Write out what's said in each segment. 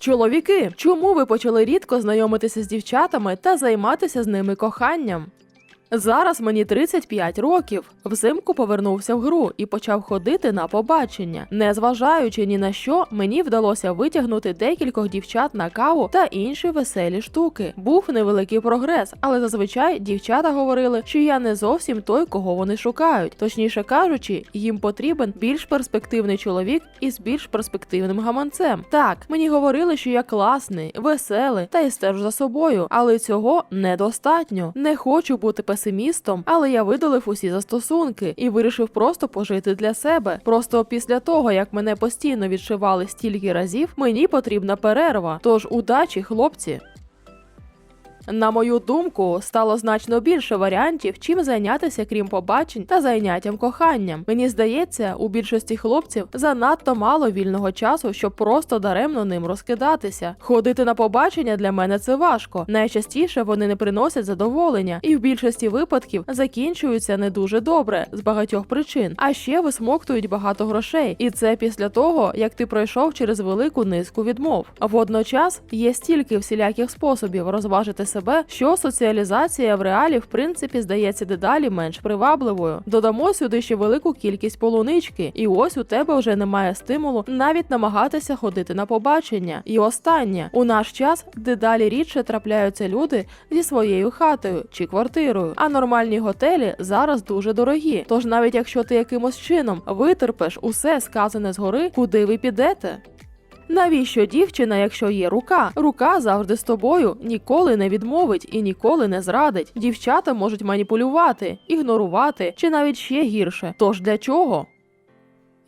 Чоловіки, чому ви почали рідко знайомитися з дівчатами та займатися з ними коханням? Зараз мені 35 років. Взимку повернувся в гру і почав ходити на побачення. Незважаючи ні на що, мені вдалося витягнути декількох дівчат на каву та інші веселі штуки. Був невеликий прогрес, але зазвичай дівчата говорили, що я не зовсім той, кого вони шукають. Точніше кажучи, їм потрібен більш перспективний чоловік із більш перспективним гаманцем. Так, мені говорили, що я класний, веселий та й стежу за собою, але цього недостатньо. Не хочу бути песимістом, але я видалив усі застосунки і вирішив просто пожити для себе. Просто після того, як мене постійно відшивали стільки разів, мені потрібна перерва. Тож удачі, хлопці. На мою думку, стало значно більше варіантів, чим зайнятися, крім побачень та зайняттям коханням. Мені здається, у більшості хлопців занадто мало вільного часу, щоб просто даремно ним розкидатися. Ходити на побачення для мене це важко. Найчастіше вони не приносять задоволення, і в більшості випадків закінчуються не дуже добре з багатьох причин. А ще висмоктують багато грошей, і це після того, як ти пройшов через велику низку відмов. Водночас є стільки всіляких способів розважити себе, що соціалізація в реалі в принципі здається дедалі менш привабливою. Додамо сюди ще велику кількість полунички, і ось у тебе вже немає стимулу навіть намагатися ходити на побачення. І останнє у наш час дедалі рідше трапляються люди зі своєю хатою чи квартирою. А нормальні готелі зараз дуже дорогі. Тож навіть якщо ти якимось чином витерпиш усе сказане згори, куди ви підете? Навіщо дівчина, якщо є рука? Рука завжди з тобою, ніколи не відмовить і ніколи не зрадить. Дівчата можуть маніпулювати, ігнорувати чи навіть ще гірше. Тож для чого?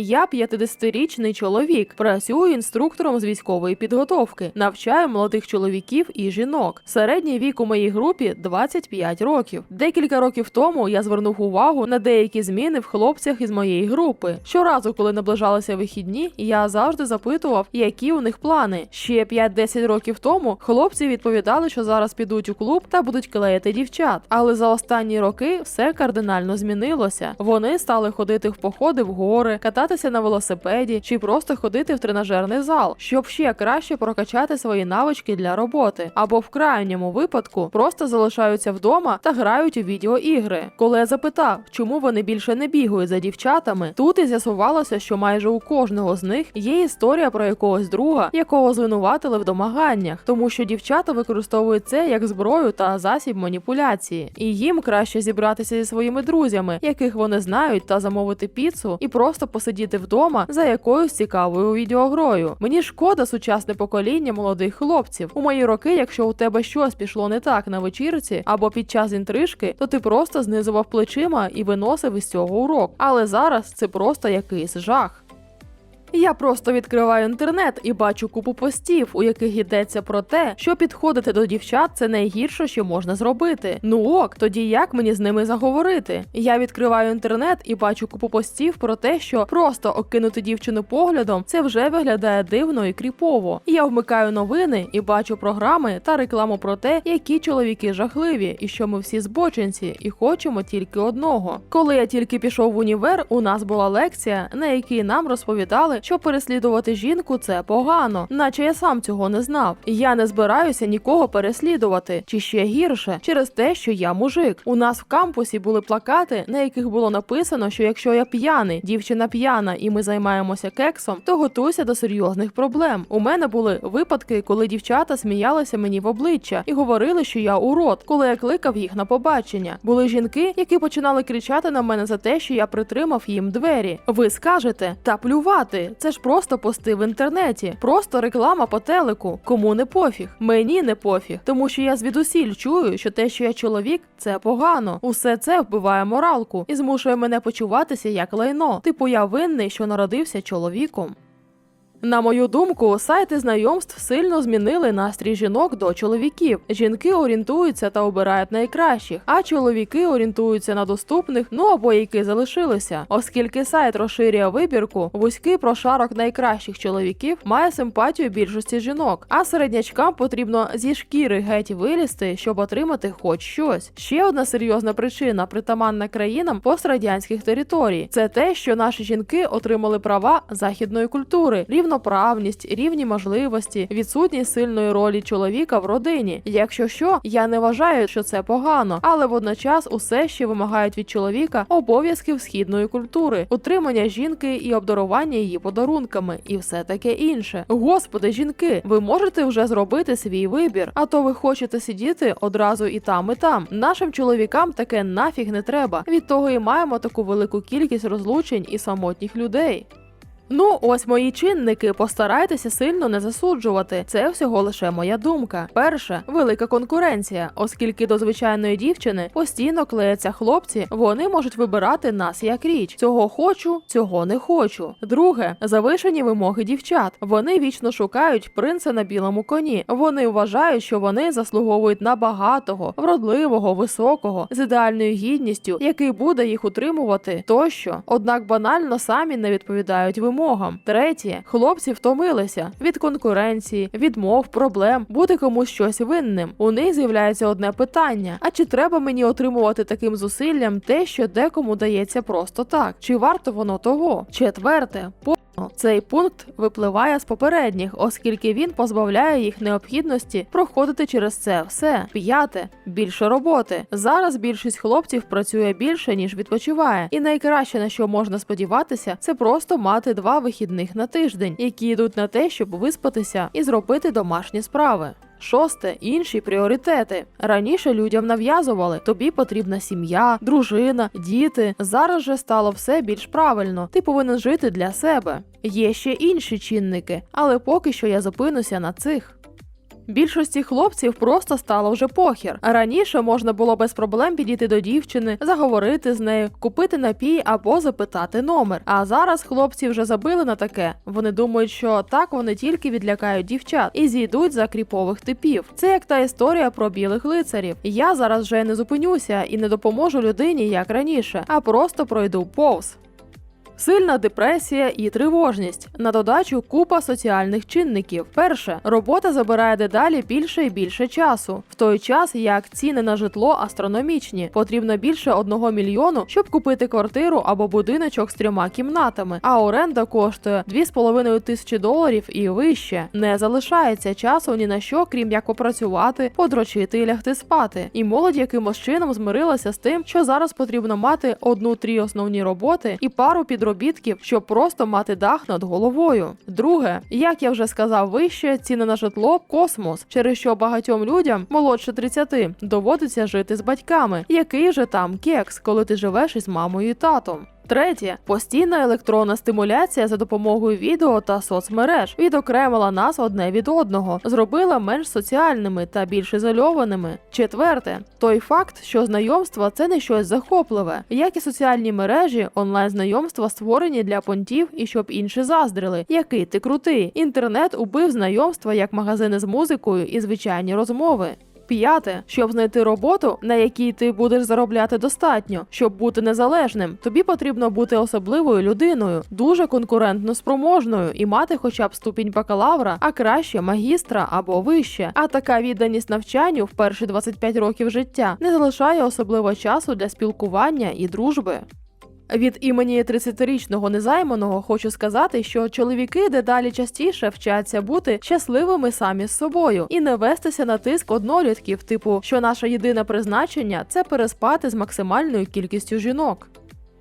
Я 50-річний чоловік, працюю інструктором з військової підготовки, навчаю молодих чоловіків і жінок. Середній вік у моїй групі 25 років. Декілька років тому я звернув увагу на деякі зміни в хлопцях із моєї групи. Щоразу, коли наближалися вихідні, я завжди запитував, які у них плани. Ще 5-10 років тому хлопці відповідали, що зараз підуть у клуб та будуть клеїти дівчат. Але за останні роки все кардинально змінилося. Вони стали ходити в походи в гори, кататися на велосипеді чи просто ходити в тренажерний зал, щоб ще краще прокачати свої навички для роботи, або в крайньому випадку просто залишаються вдома та грають у відеоігри. Коли я запитав, чому вони більше не бігають за дівчатами, тут і з'ясувалося, що майже у кожного з них є історія про якогось друга, якого звинуватили в домаганнях, тому що дівчата використовують це як зброю та засіб маніпуляції, і їм краще зібратися зі своїми друзями, яких вони знають, та замовити піцу і просто посидіти вдома за якоюсь цікавою відеогрою. Мені шкода сучасне покоління молодих хлопців. У мої роки, якщо у тебе щось пішло не так на вечірці або під час інтрижки, то ти просто знизував плечима і виносив із цього урок. Але зараз це просто якийсь жах. Я просто відкриваю інтернет і бачу купу постів, у яких йдеться про те, що підходити до дівчат це найгірше, що можна зробити. Ну ок, тоді як мені з ними заговорити? Я відкриваю інтернет і бачу купу постів про те, що просто окинути дівчину поглядом це вже виглядає дивно і кріпово. Я вмикаю новини і бачу програми та рекламу про те, які чоловіки жахливі, і що ми всі збочинці і хочемо тільки одного. Коли я тільки пішов в універ, у нас була лекція, на якій нам розповідали що переслідувати жінку це погано, наче я сам цього не знав. Я не збираюся нікого переслідувати, чи ще гірше, через те, що я мужик. У нас в кампусі були плакати, на яких було написано, що якщо я п'яний, дівчина п'яна, і ми займаємося кексом, то готуйся до серйозних проблем. У мене були випадки, коли дівчата сміялися мені в обличчя і говорили, що я урод, коли я кликав їх на побачення. Були жінки, які починали кричати на мене за те, що я притримав їм двері. Ви скажете, та плювати. Це ж просто пости в інтернеті, просто реклама по телеку. Кому не пофіг. Мені не пофіг, тому що я звідусіль чую, що те, що я чоловік, це погано. Усе це вбиває моралку і змушує мене почуватися як лайно. Типу, я винний, що народився чоловіком. На мою думку, сайти знайомств сильно змінили настрій жінок до чоловіків. Жінки орієнтуються та обирають найкращих, а чоловіки орієнтуються на доступних, ну або які залишилися. Оскільки сайт розширює вибірку, вузький прошарок найкращих чоловіків має симпатію більшості жінок, а середнячкам потрібно зі шкіри геть вилізти, щоб отримати хоч щось. Ще одна серйозна причина, притаманна країнам пострадянських територій, це те, що наші жінки отримали права західної культури. рівно рівноправність, рівні можливості, відсутність сильної ролі чоловіка в родині. Якщо що, я не вважаю, що це погано, але водночас усе ще вимагають від чоловіка обов'язків східної культури, утримання жінки і обдарування її подарунками, і все таке інше. Господи, жінки, ви можете вже зробити свій вибір, а то ви хочете сидіти одразу і там, і там. Нашим чоловікам таке нафіг не треба. Від того і маємо таку велику кількість розлучень і самотніх людей. Ну, ось мої чинники. Постарайтеся сильно не засуджувати. Це всього лише моя думка. Перше, велика конкуренція, оскільки до звичайної дівчини постійно клеяться хлопці, вони можуть вибирати нас як річ. Цього хочу, цього не хочу. Друге, завишені вимоги дівчат. Вони вічно шукають принца на білому коні. Вони вважають, що вони заслуговують на багатого, вродливого, високого, з ідеальною гідністю, який буде їх утримувати тощо. Однак банально самі не відповідають вимогам. Третє, хлопці втомилися від конкуренції, відмов, проблем, бути комусь щось винним. У них з'являється одне питання: а чи треба мені отримувати таким зусиллям те, що декому дається просто так? Чи варто воно того? Четверте, по цей пункт випливає з попередніх, оскільки він позбавляє їх необхідності проходити через це все. П'яте більше роботи. Зараз більшість хлопців працює більше ніж відпочиває, і найкраще на що можна сподіватися, це просто мати два вихідних на тиждень, які йдуть на те, щоб виспатися і зробити домашні справи. Шосте інші пріоритети. Раніше людям нав'язували тобі потрібна сім'я, дружина, діти. Зараз же стало все більш правильно. Ти повинен жити для себе. Є ще інші чинники, але поки що я зупинуся на цих. Більшості хлопців просто стало вже похір. Раніше можна було без проблем підійти до дівчини, заговорити з нею, купити напій або запитати номер. А зараз хлопці вже забили на таке. Вони думають, що так вони тільки відлякають дівчат і зійдуть за кріпових типів. Це як та історія про білих лицарів. Я зараз вже не зупинюся і не допоможу людині як раніше, а просто пройду повз. Сильна депресія і тривожність. На додачу купа соціальних чинників. Перше, робота забирає дедалі більше і більше часу, в той час як ціни на житло астрономічні. Потрібно більше одного мільйону, щоб купити квартиру або будиночок з трьома кімнатами. А оренда коштує 2,5 тисячі доларів і вище. Не залишається часу ні на що, крім як попрацювати, подрочити і лягти спати. І молодь якимось чином змирилася з тим, що зараз потрібно мати одну-три основні роботи і пару підробітків, щоб просто мати дах над головою. Друге, як я вже сказав вище, ціни на житло космос, через що багатьом людям молодше 30 доводиться жити з батьками. Який же там кекс, коли ти живеш із мамою і татом? Третє постійна електронна стимуляція за допомогою відео та соцмереж відокремила нас одне від одного, зробила менш соціальними та більш ізольованими. Четверте, той факт, що знайомства це не щось захопливе, як і соціальні мережі, онлайн знайомства створені для понтів і щоб інші заздрили. Який ти крутий? Інтернет убив знайомства як магазини з музикою і звичайні розмови. П'яте, щоб знайти роботу, на якій ти будеш заробляти достатньо, щоб бути незалежним, тобі потрібно бути особливою людиною, дуже конкурентно спроможною і мати хоча б ступінь бакалавра, а краще магістра або вище. А така відданість навчанню в перші 25 років життя не залишає особливо часу для спілкування і дружби. Від імені 30-річного незайманого хочу сказати, що чоловіки дедалі частіше вчаться бути щасливими самі з собою і не вестися на тиск однолітків, типу, що наше єдине призначення це переспати з максимальною кількістю жінок.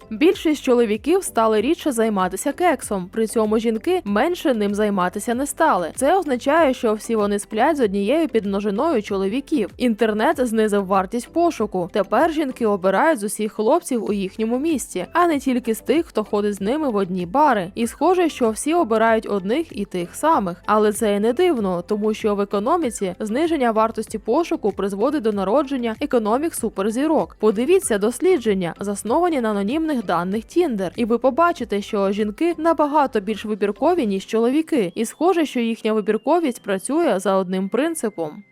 Більшість чоловіків стали рідше займатися кексом, при цьому жінки менше ним займатися не стали. Це означає, що всі вони сплять з однією підмножиною чоловіків. Інтернет знизив вартість пошуку. Тепер жінки обирають з усіх хлопців у їхньому місці, а не тільки з тих, хто ходить з ними в одні бари. І схоже, що всі обирають одних і тих самих. Але це і не дивно, тому що в економіці зниження вартості пошуку призводить до народження економік суперзірок. Подивіться дослідження, засновані на анонімних даних Тіндер, і ви побачите, що жінки набагато більш вибіркові, ніж чоловіки, і схоже, що їхня вибірковість працює за одним принципом.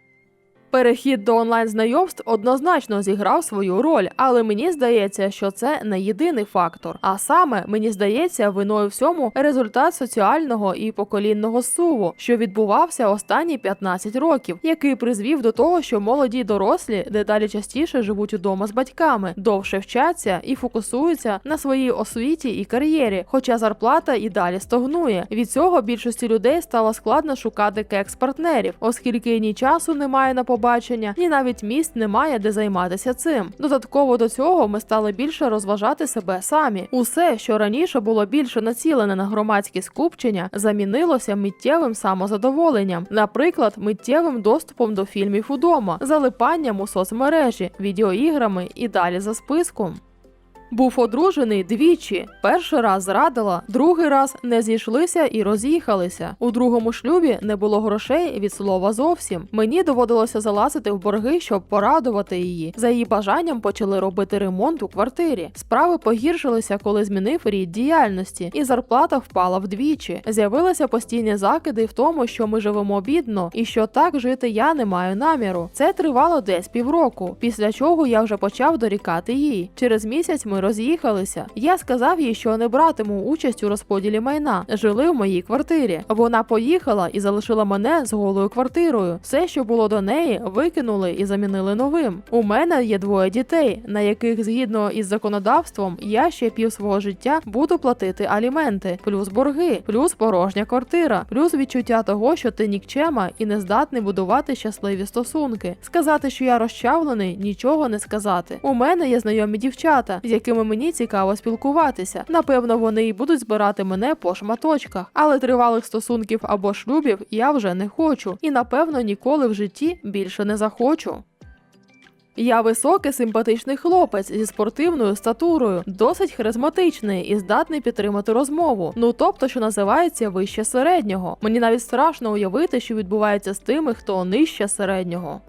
Перехід до онлайн знайомств однозначно зіграв свою роль, але мені здається, що це не єдиний фактор. А саме мені здається, виною всьому результат соціального і поколінного суву, що відбувався останні 15 років, який призвів до того, що молоді дорослі дедалі частіше живуть удома з батьками, довше вчаться і фокусуються на своїй освіті і кар'єрі, хоча зарплата і далі стогнує. Від цього більшості людей стало складно шукати кекс-партнерів, оскільки ні часу немає на побачення, ні навіть місць немає, де займатися цим. Додатково до цього ми стали більше розважати себе самі. Усе, що раніше було більше націлене на громадські скупчення, замінилося миттєвим самозадоволенням, наприклад, миттєвим доступом до фільмів удома, залипанням у соцмережі, відеоіграми і далі за списком. Був одружений двічі. Перший раз зрадила, другий раз не зійшлися і роз'їхалися. У другому шлюбі не було грошей від слова зовсім. Мені доводилося залазити в борги, щоб порадувати її. За її бажанням почали робити ремонт у квартирі. Справи погіршилися, коли змінив рід діяльності, і зарплата впала вдвічі. З'явилися постійні закиди в тому, що ми живемо бідно, і що так жити я не маю наміру. Це тривало десь півроку. Після чого я вже почав дорікати їй. Через місяць ми роз'їхалися. Я сказав їй, що не братиму участь у розподілі майна. Жили в моїй квартирі. Вона поїхала і залишила мене з голою квартирою. Все, що було до неї, викинули і замінили новим. У мене є двоє дітей, на яких згідно із законодавством я ще пів свого життя буду платити аліменти, плюс борги, плюс порожня квартира, плюс відчуття того, що ти нікчема і не здатний будувати щасливі стосунки. Сказати, що я розчавлений, нічого не сказати. У мене є знайомі дівчата, з якими мені цікаво спілкуватися. Напевно, вони і будуть збирати мене по шматочках, але тривалих стосунків або шлюбів я вже не хочу, і напевно ніколи в житті більше не захочу. Я високий симпатичний хлопець зі спортивною статурою, досить харизматичний і здатний підтримати розмову. Ну тобто, що називається вище середнього. Мені навіть страшно уявити, що відбувається з тими, хто нижче середнього.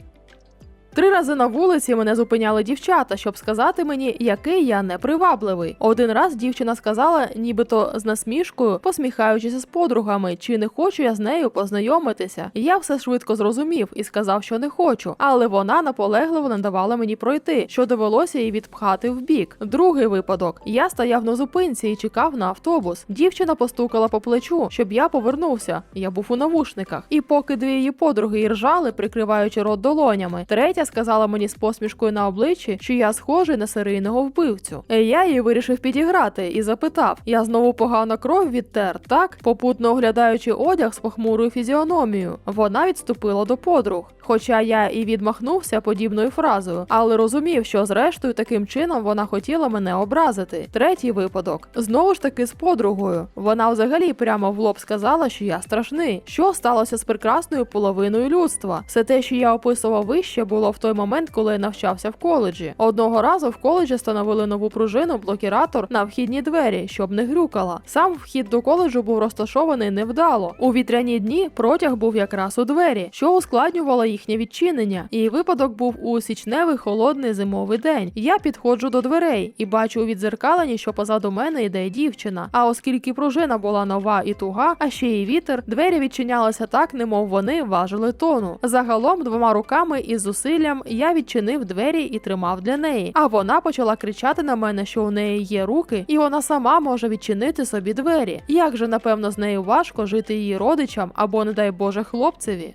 Три рази на вулиці мене зупиняли дівчата, щоб сказати мені, який я непривабливий. Один раз дівчина сказала, нібито з насмішкою, посміхаючись з подругами, чи не хочу я з нею познайомитися. Я все швидко зрозумів і сказав, що не хочу, але вона наполегливо не давала мені пройти, що довелося їй відпхати в бік. Другий випадок: я стояв на зупинці і чекав на автобус. Дівчина постукала по плечу, щоб я повернувся. Я був у навушниках. І поки дві її подруги і ржали, прикриваючи рот долонями, третя сказала мені з посмішкою на обличчі, що я схожий на серійного вбивцю. Е, Я її вирішив підіграти і запитав: я знову погано кров відтер, так? Попутно оглядаючи одяг з похмурою фізіономією. Вона відступила до подруг. Хоча я і відмахнувся подібною фразою, але розумів, що зрештою таким чином вона хотіла мене образити. Третій випадок знову ж таки з подругою. Вона взагалі прямо в лоб сказала, що я страшний. Що сталося з прекрасною половиною людства? Все те, що я описував вище, було в той момент, коли я навчався в коледжі. Одного разу в коледжі встановили нову пружину блокіратор на вхідні двері, щоб не грюкала. Сам вхід до коледжу був розташований невдало. У вітряні дні протяг був якраз у двері, що ускладнювало їхнє відчинення. І випадок був у січневий холодний зимовий день. Я підходжу до дверей і бачу у відзеркаленні, що позаду мене йде дівчина. А оскільки пружина була нова і туга, а ще й вітер, двері відчинялися так, немов вони важили тону. Загалом двома руками із зусиллям я відчинив двері і тримав для неї. А вона почала кричати на мене, що у неї є руки, і вона сама може відчинити собі двері. Як же напевно з нею важко жити її родичам або, не дай Боже, хлопцеві.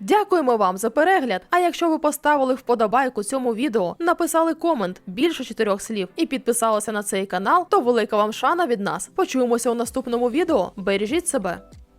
Дякуємо вам за перегляд. А якщо ви поставили вподобайку цьому відео, написали комент більше чотирьох слів і підписалися на цей канал, то велика вам шана від нас. Почуємося у наступному відео. Бережіть себе.